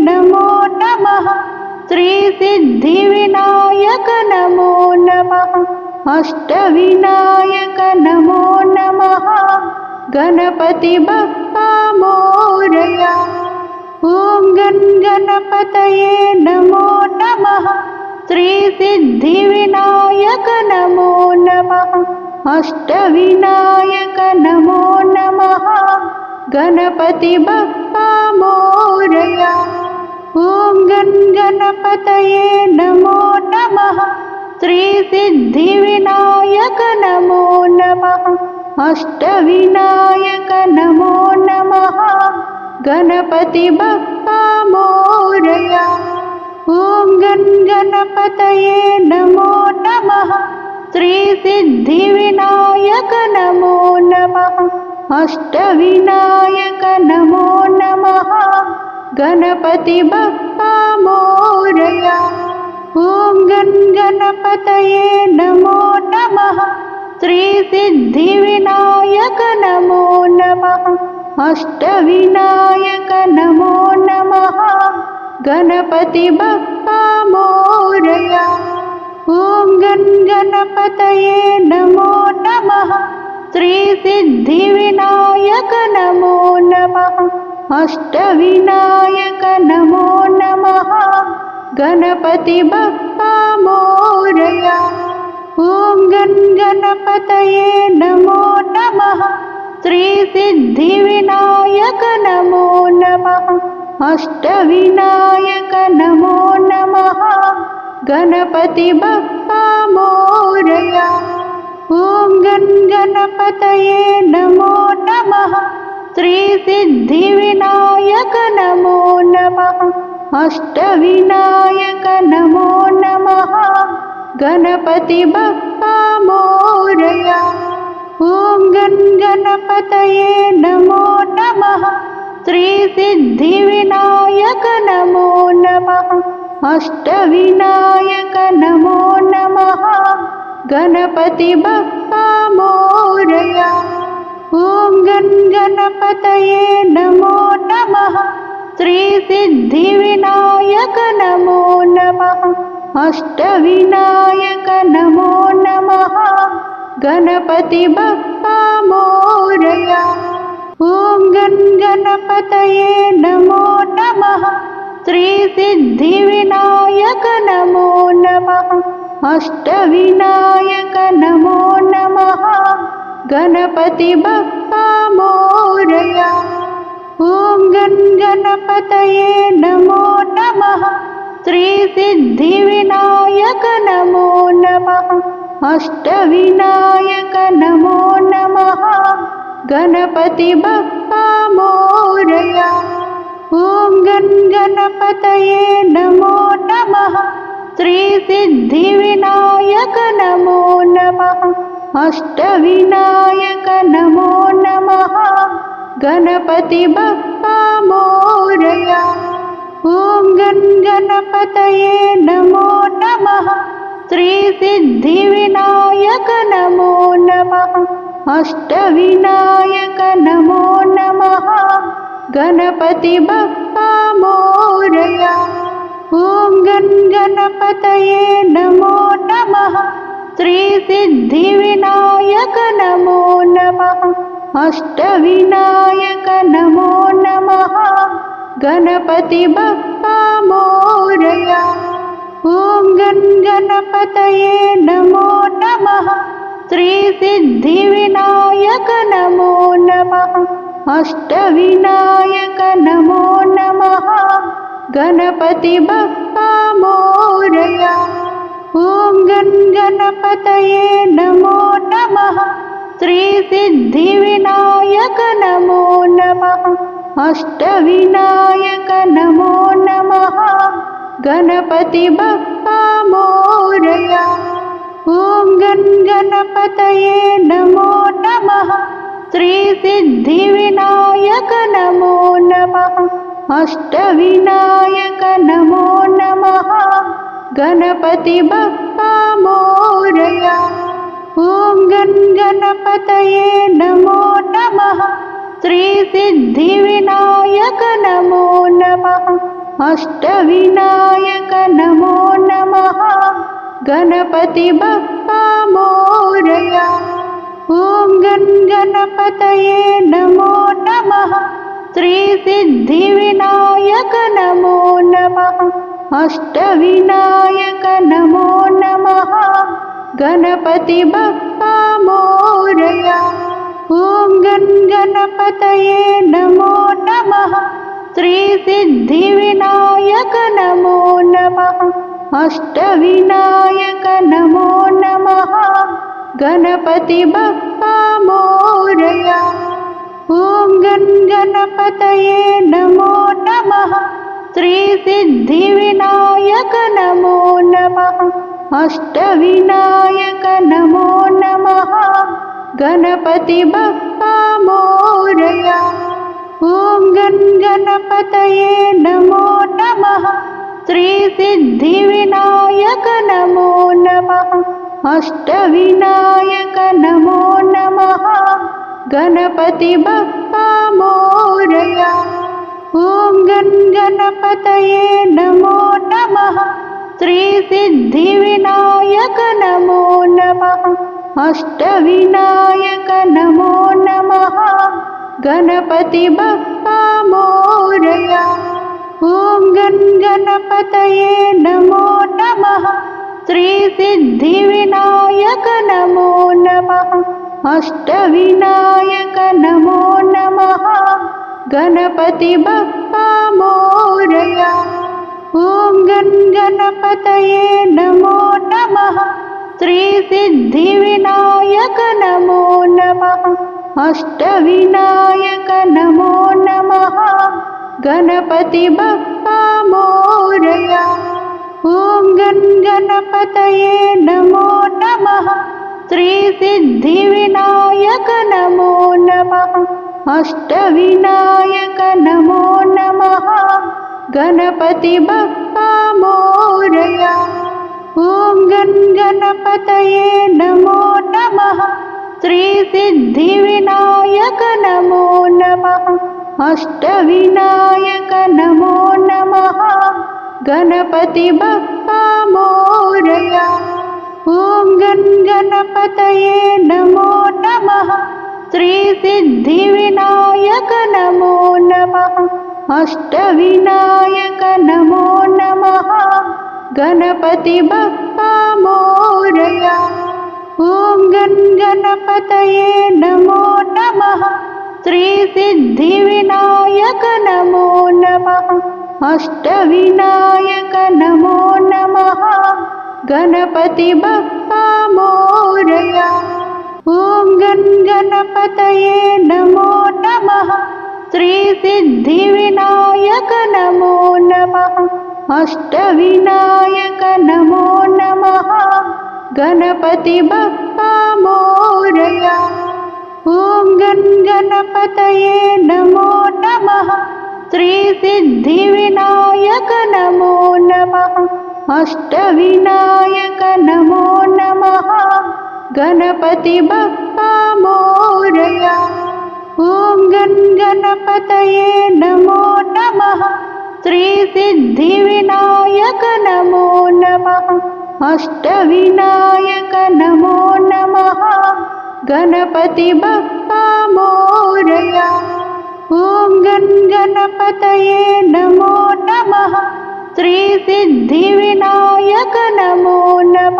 नमो नमः। श्रीसिद्धिविनायक नमो नमः। अष्टविनायक नमो नमः। गणपति बप्पा मोरया। ॐ गण गणपतये नमो नमः। श्रीसिद्धिविनायक नमो नमः। अष्टविनायक नमो नमः गणपति बप्पा मोरया ॐ गण गणपतये नमो नमः। श्रीसिद्धिविनायक नमो नमः। अष्टविनायक नमो नमः। गणपति बप्पा मोरया ॐ गण गणपतये नमो नमः। श्रीसिद्धिविनायक नमो नमः अष्टविनायक नमो। नमः गणपति बप्पा मोरया ॐ गण गणपतये नमो नमः। श्रीसिद्धिविनायक नमो। नमः अष्टविनायक नमो। नमः गणपति बप्पा मोरया ॐ गण गणपतये नमो नमः श्रीसिद्धिविनायक नमो। नमः अष्टविनायक नमो। नमः गणपति बप्पा मोरया ॐ गण गणपतये नमो नमः। श्रीसिद्धिविनायक नमो। नमः अष्टविनायक नमो। नमः गणपति बप्पा मोरया ॐ गण गणपतये नमो नमः। श्रीसिद्धिविनायक नमो नमः। अष्टविनायक नमो नमः। गणपति बप्पा मोरया। ॐ गण गणपतये नमो नमः। श्रीसिद्धिविनायक नमो नमः। अष्टविनायक गणपति बप्पा मोरया ॐ गण गणपतये नमो नमः श्रीसिद्धिविनायक नमो नमः अष्टविनायक नमो नमः गणपति बप्पा मोरया ॐ गण गणपतये नमो नमः श्रीसिद्धिविनायक नमो नमः अष्टविनायक नमो नमः गणपति बप्पा मोरया ॐ गण गणपतये नमो नमः श्रीसिद्धिविनायक नमो नमः अष्टविनायक नमो नमः गणपति बप्पा मोरया ॐ गण गणपतये नमो नमः శ్రీ సిద్ధి వినాయక నమో నమ అష్ట వినాయక నమో నమ గణపతి బప్పా మోరయ ఓం గన్ గణపతయే నమో నమ శ్రీ సిద్ధి వినాయక నమో నమ అష్ట వినాయక నమో నమ గణపతి బప్పా మోరయా ॐ गण गणपतये नमो नमः। श्रीसिद्धिविनायक नमो। नमः अष्टविनायक नमो। नमः गणपति बप्पा मोरया ॐ गण गणपतये नमो नमः। श्रीसिद्धिविनायक नमो। नमः अष्टविनायक नमो नमः गणपति बप्पा मोरया ॐ गण गणपतये नमो नमः। श्रीसिद्धिविनायक नमो नमः। अष्टविनायक नमो नमः। गणपति बप्पा मोरया ॐ गण गणपतये नमो नमः। श्रीसिद्धिविनायक नमो नमः अष्टविनायक नमो। नमः गणपति बप्पा मोरया ॐ गण गणपतये नमो नमः। श्रीसिद्धिविनायक नमो। नमः अष्टविनायक नमो। नमः गणपति बप्पा मोरया ॐ गन् गणपतये नमो नमः श्रीसिद्धिविनायक नमो नमः अष्टविनायक नमो नमः गणपति बप्पा मोरया ॐ गन् गणपतये नमो नमः श्रीसिद्धिविनायक नमो नमः अष्टविनायक नमो नमः गणपति बप्पा मोरया ॐ गन् गणपतये नमो नमः श्रीसिद्धिविनायक नमो नमः अष्टविनायक नमो नमः गणपति बप्पा मोरया ॐ गन् गणपतये नमो नमः श्रीसिद्धिविनायक नमो नमः अष्टविनायक नमो नमः गणपति बप्पा मोरया ॐ गन् गणपतये नमो नमः। श्रीसिद्धिविनायक नमो नमः। अष्टविनायक नमो नमः। गणपति बप्पा मोरया ॐ गन् गणपतये नमो नमः। श्रीसिद्धिविनायक नमो नमः अष्टविनायक नमो नमः गणपति बप्पा मोरया ॐ गन् गणपतये नमो नमः श्रीसिद्धिविनायक नमो नमः अष्टविनायक नमो नमः गणपति बप्पा मोरया ॐ गन् गणपतये नमो नमः శ్రీ సిద్ధి వినాయక నమో. నమ అష్ట వినాయక నమో. నమ గణపతి బప్ప మోరయ ఓం గన్ గణపతయే నమో నమ. శ్రీ సిద్ధి వినాయక నమో. నమ అష్ట వినాయక నమో. నమ గణపతి బప్ప మోరయా ॐ गन् गणपतये नमो नमः। श्रीसिद्धिविनायक नमो नमः। अष्टविनायक नमो नमः। गणपति बप्पा मोरया। ॐ गन् गणपतये नमो नमः। श्रीसिद्धिविनायक नमो नमः। अष्टविनायक नमो नमः गणपति बप्पा मोरया ॐ गणपतये नमो नमः। श्रीसिद्धिविनायक नमो नमः। अष्टविनायक नमो नमः। गणपति बप्पा मोरया ॐ गणपतये नमो नमः। श्रीसिद्धिविनायक नमो नमः अष्टविनायक नमो। नमः गणपति बप्पा मोरया ॐ गन् गणपतये नमो नमः। श्रीसिद्धिविनायक नमो। नमः अष्टविनायक नमो। नमः गणपति बप्पा मोरया ॐ गणपतये नमो नमः శ్రీ సిద్ధి వినాయక నమో నమ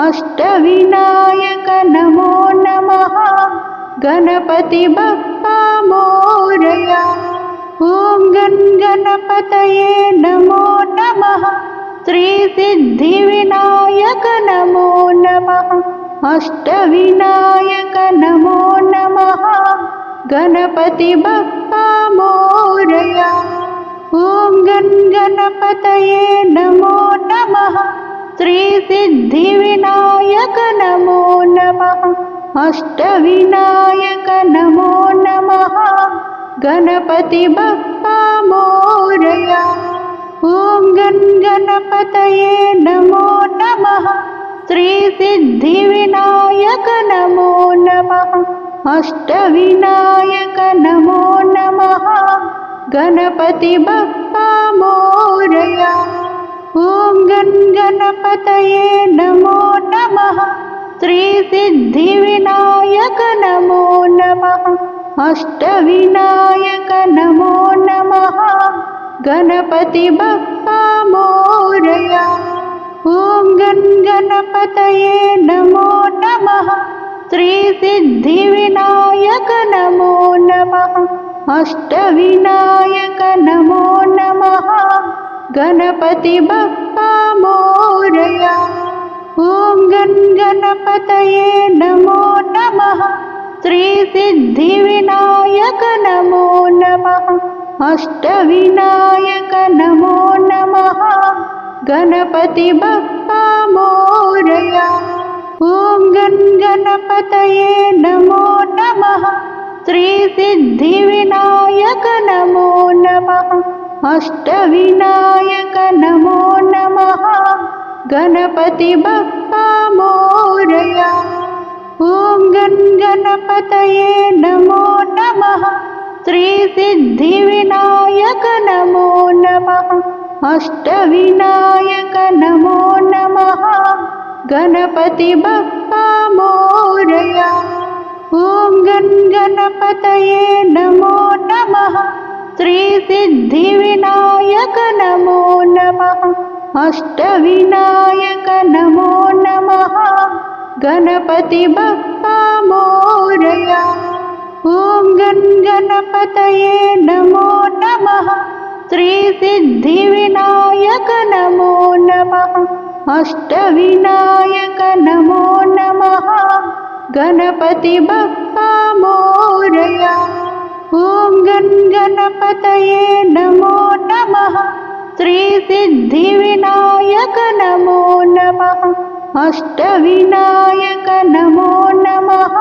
అష్ట వినాయక నమో నమ గణపతి బప్పా మోరయా ఓం గన్ గణపతయే నమో నమ శ్రీ సిద్ధి వినాయక నమో నమ అష్ట వినాయక నమో నమ గణపతి బప్పా మోరయా ॐ गणपतये नमो नमः। श्रीसिद्धिविनायक नमो नमः। अष्टविनायक नमो नमः। गणपति बप्पा मोरया। ॐ गन् नमो नमः। श्रीसिद्धिविनायक नमो नमः। अष्टविनायक नमो नमः गणपति बप्पा मोरया ॐ गण गणपतये नमो नमः श्रीसिद्धिविनायक नमो नमः अष्टविनायक नमो नमः गणपति बप्पा मोरया ॐ गण गणपतये नमो नमः श्रीसिद्धिविनायक नमो नमः अष्टविनायक नमो। नमः गणपति बप्पा मोरया। ॐ गण गणपतये नमो नमः। श्रीसिद्धिविनायक नमो। नमः अष्टविनायक नमो नमः। गणपति बप्पा मोरया। ॐ गण गणपतये नमो नमः శ్రీ సిద్ధి వినాయక నమో నమ అష్ట వినాయక నమో నమ గణపతి బప్పా మోరయా ఓం గన్ గణపతయే నమో నమ శ్రీ సిద్ధి వినాయక నమో నమ అష్ట వినాయక నమో నమ గణపతి బప్పా మోరయా ॐ गण नमो नमः। श्रीसिद्धिविनायक नमो नमः। अष्टविनायक नमो नमः। गणपति बप्पा मोरया। ॐ गण गणपतये नमो नमः। श्रीसिद्धिविनायक नमो नमः। अष्टविनायक नमो नमः गणपति बप्पा मोरया ॐ गण गणपतये नमो नमः। श्रीसिद्धिविनायक नमो नमः। अष्टविनायक नमो नमः।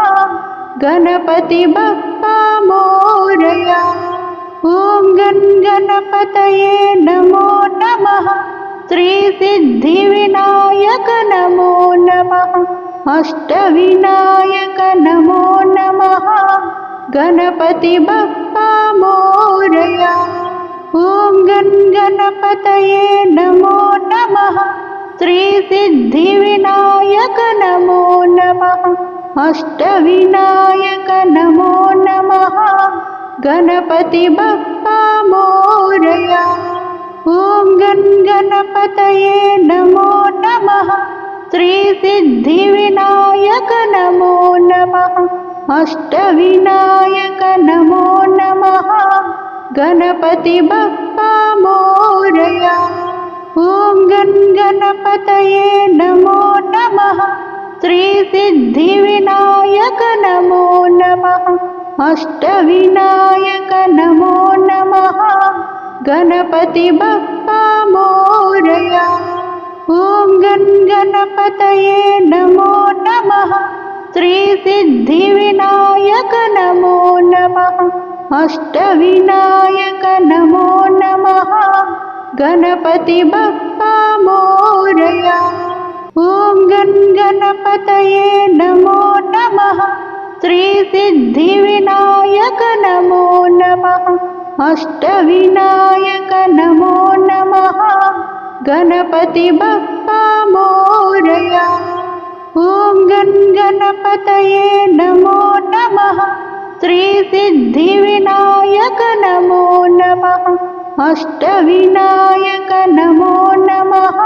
गणपति बप्पा मोरया ॐ गण गणपतये नमो नमः। श्रीसिद्धिविनायक नमो नमः अष्टविनायक नमो। नमः गणपति बप्पा मोरया। ॐ गण गणपतये नमो नमः। श्रीसिद्धिविनायक नमो। नमः अष्टविनायक नमो नमः। गणपति बप्पा मोरया। ॐ गण गणपतये नमो नमः శ్రీసిద్ధివినాయక నమో. నమ అష్టవినాయక నమో. నమ గణపతి బప్పా మోరయ ఓం గన్ గణపతయే నమో నమ. శ్రీసిద్ధివినాయక నమో. నమ అష్టవినాయక నమో. నమ గణపతి బప్పా మోరయా नमो नमः। श्रीसिद्धिविनायक नमो नमः। अष्टविनायक नमो नमः। गणपति बप्पा मोरया। ॐ गण गणपतये नमो नमः। श्रीसिद्धिविनायक नमो नमः। अष्टविनायक नमो नमः गणपति बप्पा मोरया ॐ गण गणपतये नमो नमः। श्रीसिद्धिविनायक नमो नमः। अष्टविनायक नमो नमः।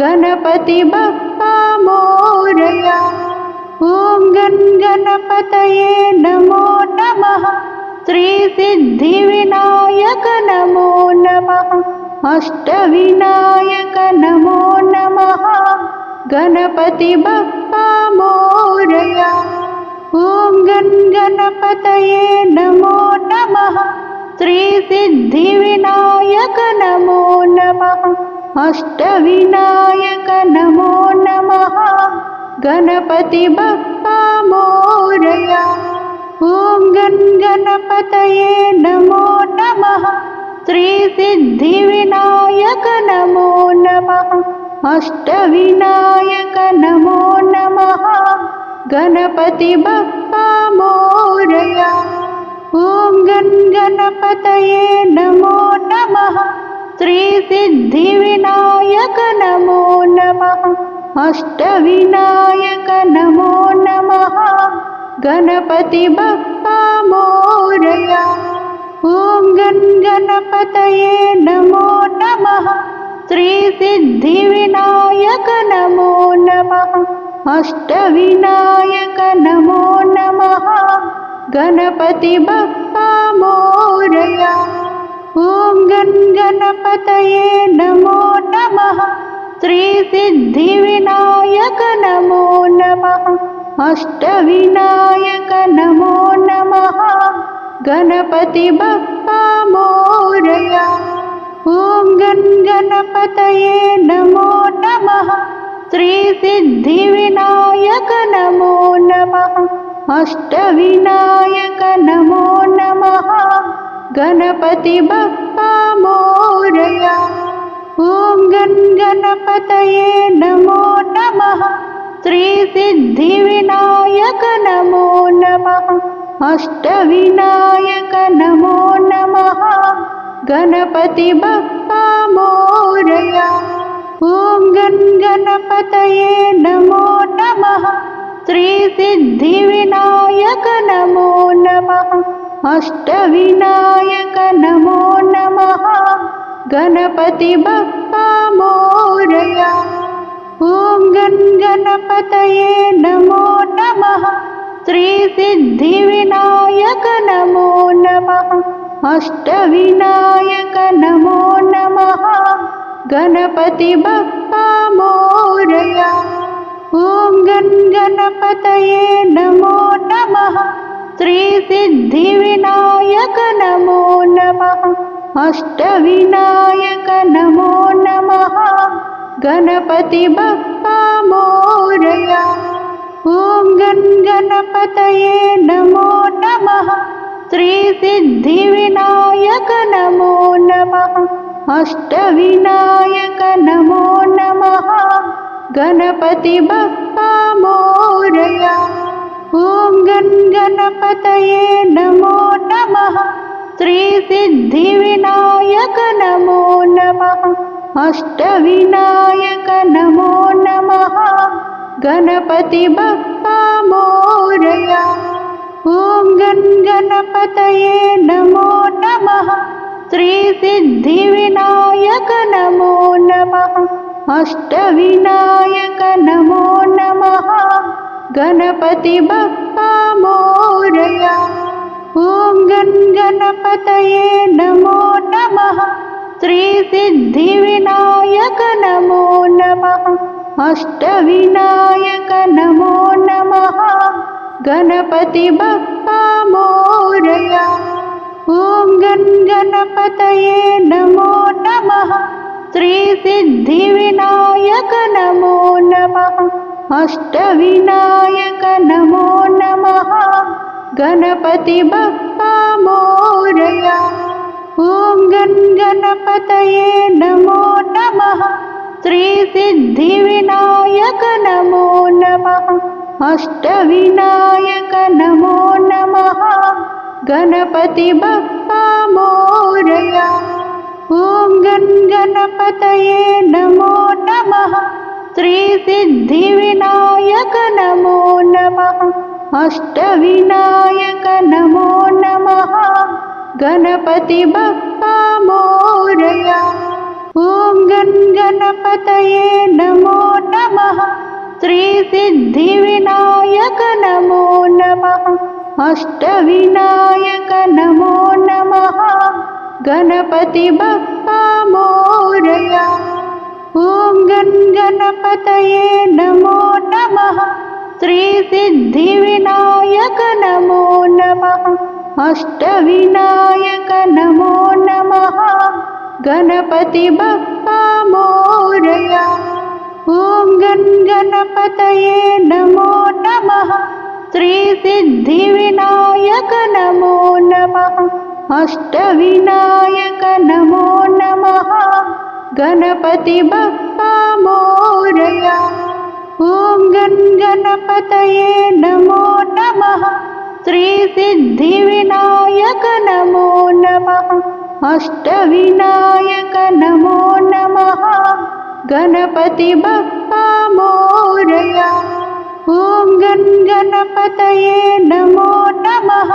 गणपति बप्पा मोरया ॐ गण गणपतये नमो नमः। श्रीसिद्धिविनायक नमो नमः अष्टविनायक नमो। नमः गणपति बप्पा मोरया ॐ गण गणपतये नमो नमः। श्रीसिद्धिविनायक नमो। नमः अष्टविनायक नमो। नमः गणपति बप्पा मोरया ॐ गण गणपतये नमो नमः श्रीसिद्धिविनायक नमो नमः अष्टविनायक नमो नमः गणपति बप्पा मोरया ॐ गन् गणपतये नमो नमः श्रीसिद्धिविनायक नमो नमः अष्टविनायक नमो नमः गणपति बप्पा मोरया ॐ गणपतये नमो नमः। श्रीसिद्धिविनायक नमो नमः। अष्टविनायक नमो नमः। गणपति बप्पा मोरया। ॐ गणपतये नमो नमः। श्रीसिद्धिविनायक नमो नमः। अष्टविनायक नमो नमः गणपति बप्पा मोरया ॐ गन् गणपतये नमो नमः। श्रीसिद्धिविनायक नमो नमः। अष्टविनायक नमो नमः। गणपति बप्पा मोरया ॐ गन् गणपतये नमो नमः। श्रीसिद्धिविनायक नमो नमः अष्टविनायक नमो। नमः गणपति बप्पा मोरया। ॐ गन् गणपतये नमो नमः। श्रीसिद्धिविनायक नमो। नमः अष्टविनायक नमो। नमः गणपति बप्पा मोरया। ॐ गन् गणपतये नमो नमः श्रीसिद्धिविनायक नमो नमः अष्टविनायक नमो नमः गणपति बप्पा मोरया ॐ गन् गणपतये नमो नमः श्रीसिद्धिविनायक नमो नमः अष्टविनायक नमो नमः गणपति बप्पा मोरया ॐ गन् गणपतये नमो नमः। श्रीसिद्धिविनायक नमो नमः। अष्टविनायक नमो नमः। गणपति बप्पा मोरया। ॐ गन् गणपतये नमो नमः। श्रीसिद्धिविनायक नमो नमः। अष्टविनायक नमो नमः गणपति बप्पा मोरया ॐ गन् गणपतये नमो नमः श्रीसिद्धिविनायक नमो नमः अष्टविनायक नमो नमः गणपति बप्पा मोरया ॐ गन् गणपतये नमो नमः श्रीसिद्धिविनायक नमो नमः अष्टविनायक नमो नमः गणपति बप्पा मोरया ॐ गन् गणपतये नमो नमः श्रीसिद्धिविनायक नमो नमः अष्टविनायक नमो नमः गणपति बप्पा मोरया ॐ गन् गणपतये नमो नमः శ్రీ సిద్ధి వినాయక నమో. నమ అష్ట వినాయక నమో. నమ గణపతి బప్పా మోరయా ఓం గన్ గణపతయే నమో నమ. శ్రీ సిద్ధి వినాయక నమో. నమ అష్ట వినాయక నమో. నమ గణపతి బప్పా మోరయా ॐ गन् गणपतये नमो नमः। श्रीसिद्धिविनायक नमो नमः। अष्टविनायक नमो नमः। गणपति बप्पा मोरया। ॐ गन् गणपतये नमो नमः। श्रीसिद्धिविनायक नमो नमः। अष्टविनायक नमो नमः गणपति बप्पा मोरया ॐ गन् गणपतये नमो नमः श्रीसिद्धिविनायक नमो नमः अष्टविनायक नमो नमः गणपति बप्पा मोरया ॐ गन् गणपतये नमो नमः श्रीसिद्धिविनायक नमो नमः अष्टविनायक नमो। नमः गणपति बप्पा मोरया ॐ गण गणपतये नमो नमः।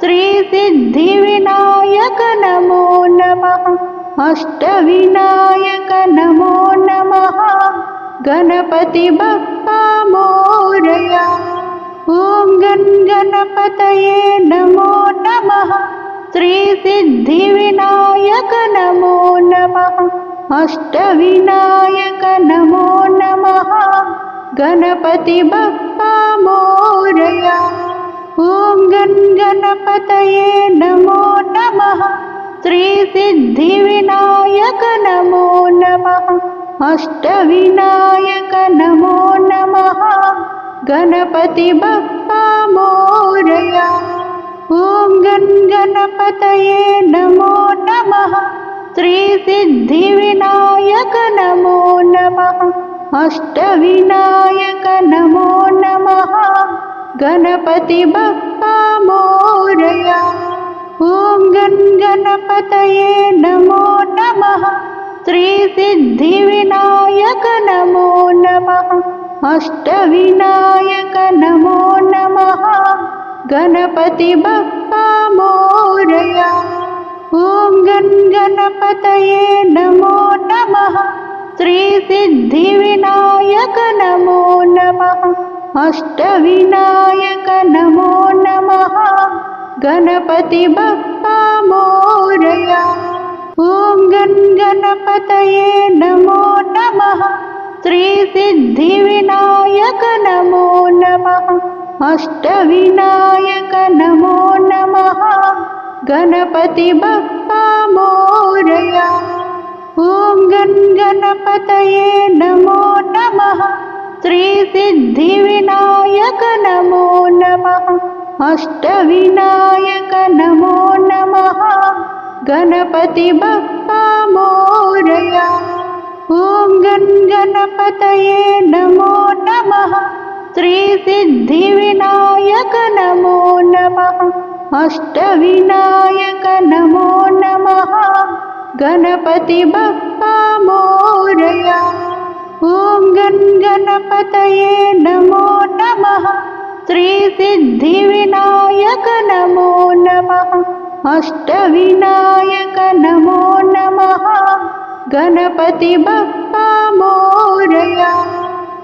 श्रीसिद्धिविनायक नमो। नमः अष्टविनायक नमो। नमः गणपति बप्पा मोरया ॐ गण गणपतये नमो नमः శ్రీ సిద్ధి వినాయక నమో నమ అష్ట వినాయక నమో నమ గణపతి బప్పా మోరయ ఓం గన్ గణపతయే నమో నమ శ్రీ సిద్ధి వినాయక నమో నమ అష్ట వినాయక నమో నమ గణపతి బప్పా ॐ गण गणपतये नमो नमः। श्रीसिद्धिविनायक नमो नमः। अष्टविनायक नमो नमः। गणपति बप्पा मोरया। ॐ गण गणपतये नमो नमः। श्रीसिद्धिविनायक नमो नमः। अष्टविनायक नमो नमः गणपति बप्पा मोरया ॐ गण गणपतये नमो नमः श्रीसिद्धिविनायक नमो नमः अष्टविनायक नमो नमः गणपति बप्पा मोरया ॐ गण गणपतये नमो नमः श्रीसिद्धिविनायक नमो नमः अष्टविनायक नमो। नमः गणपति बप्पा मोरया ॐ गण गणपतये नमो नमः। श्रीसिद्धिविनायक नमो। नमः अष्टविनायक नमो। नमः गणपति बप्पा मोरया ॐ गण गणपतये नमो नमः श्रीसिद्धिविनायक नमो नमः अष्टविनायक नमो नमः गणपति बप्पा मोरया ॐ गण गणपतये नमो नमः श्रीसिद्धिविनायक नमो नमः अष्टविनायक नमो नमः गणपति बप्पा मोरया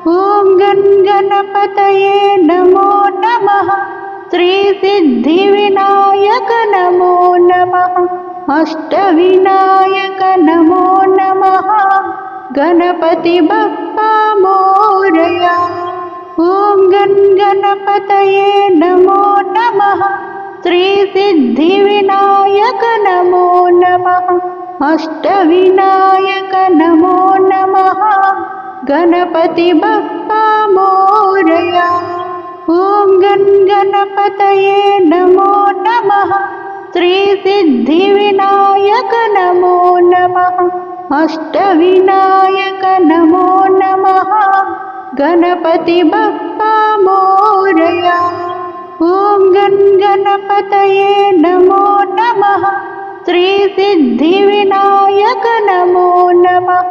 ॐ गण गणपतये नमो नमः। श्रीसिद्धिविनायक नमो नमः। अष्टविनायक नमो नमः। गणपति बप्पा मोरया। ॐ गण गणपतये नमो नमः। श्रीसिद्धिविनायक नमो नमः। अष्टविनायक नमो नमः गणपति बप्पा मोरया ॐ गण गणपतये नमो नमः। श्रीसिद्धिविनायक नमो नमः। अष्टविनायक नमो नमः। गणपति बप्पा मोरया ॐ गण गणपतये नमो नमः। श्रीसिद्धिविनायक नमो नमः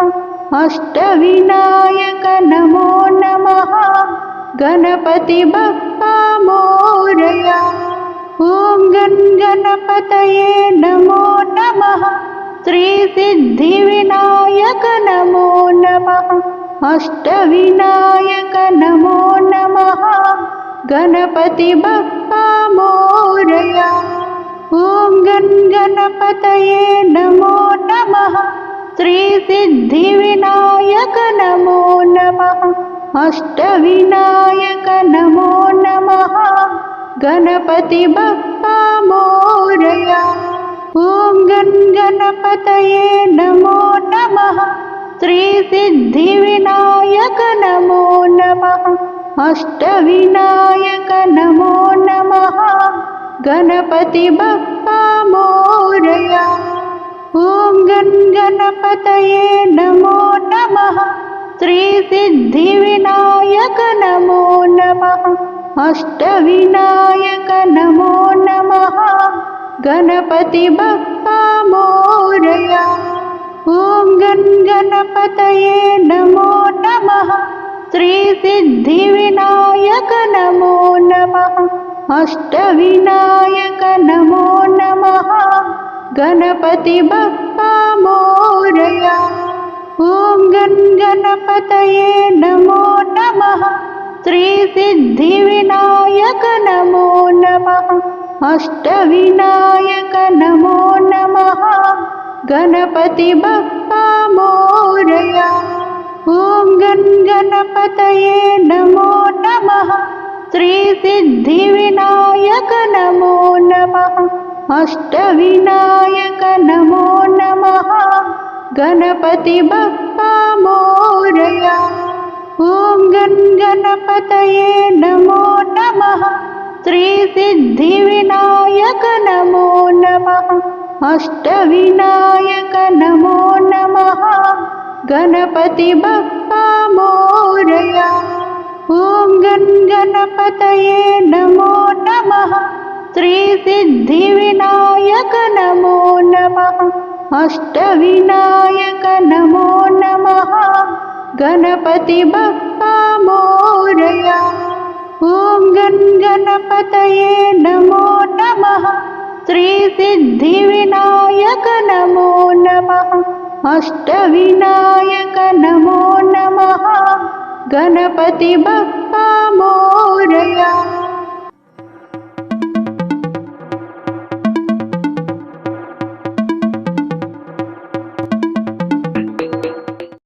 अष्टविनायक नमो नमः गणपति बप्पा मोरया ॐ गण गणपतये नमो नमः श्रीसिद्धिविनायक नमो नमः अष्टविनायक नमो नमः गणपति बप्पा मोरया ॐ गण गणपतये नमो नमः శ్రీసిద్ధివినాయక నమో. నమ అష్టవినాయక నమో. నమ గణపతి బప్పా మోరయ ఓం గన్ గణపతయే నమో నమ. శ్రీసిద్ధివినాయక నమో. నమ అష్టవినాయక నమో. నమ గణపతి బప్పా మోరయా ॐ गण गणपतये नमो नमः। श्रीसिद्धिविनायक नमो नमः। अष्टविनायक नमो नमः। गणपति बप्पा मोरया। ॐ गण गणपतये नमो नमः। श्रीसिद्धिविनायक नमो नमः। अष्टविनायक नमो नमः गणपति बप्पा मोरया। ॐ गण गणपतये नमो नमः। श्रीसिद्धिविनायक नमो नमः। अष्टविनायक नमो नमः। गणपति बप्पा मोरया। ॐ गण गणपतये नमो नमः। श्रीसिद्धिविनायक नमो नमः अष्टविनायक नमो। नमः गणपति बप्पा मोरया। ॐ गण गणपतये नमो नमः। श्रीसिद्धिविनायक नमो। नमः अष्टविनायक नमो। नमः गणपति बप्पा मोरया। ॐ गण गणपतये नमो नमः శ్రీ సిద్ధి వినాయక నమో. నమ అష్ట వినాయక నమో. నమ గణపతి బప్ప మోరయ. ఓం గన్ గణపతయే నమో నమ. శ్రీ సిద్ధి వినాయక నమో. నమ అష్ట వినాయక నమో నమ. గణపతి బప్ప మోరయా.